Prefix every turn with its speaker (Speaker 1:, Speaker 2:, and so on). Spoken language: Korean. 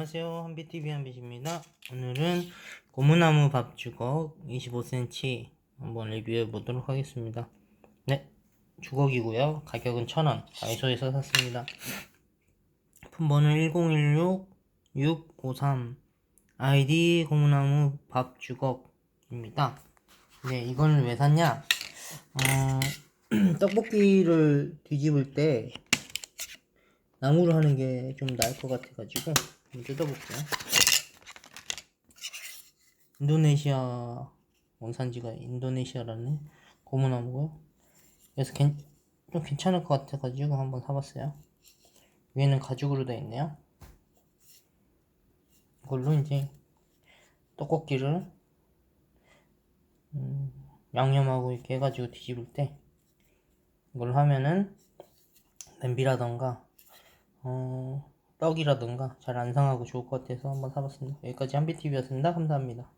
Speaker 1: 안녕하세요. 한비TV 한빛입니다. 오늘은 고무나무 밥주걱 25cm 한번 리뷰해 보도록 하겠습니다. 네 주걱이고요. 가격은 1000원 다이소에서 샀습니다. 품번은 1016-653 아이디 고무나무 밥주걱입니다. 네 이걸 왜 샀냐? 어, 떡볶이를 뒤집을 때 나무로 하는 게 좀 나을 것 같아가지고 뜯어볼게요. 인도네시아 원산지가 인도네시아라네 고무나무고요. 그래서 괜, 좀 괜찮을 것 같아가지고 한번 사봤어요. 위에는 가죽으로 되어 있네요. 이걸로 이제 떡볶이를 음, 양념하고 이렇게 해가지고 뒤집을 때 이걸 하면은 냄비라던가 어, 떡이라던가 잘 안 상하고 좋을 것 같아서 한번 사봤습니다. 여기까지 한비TV였습니다. 감사합니다.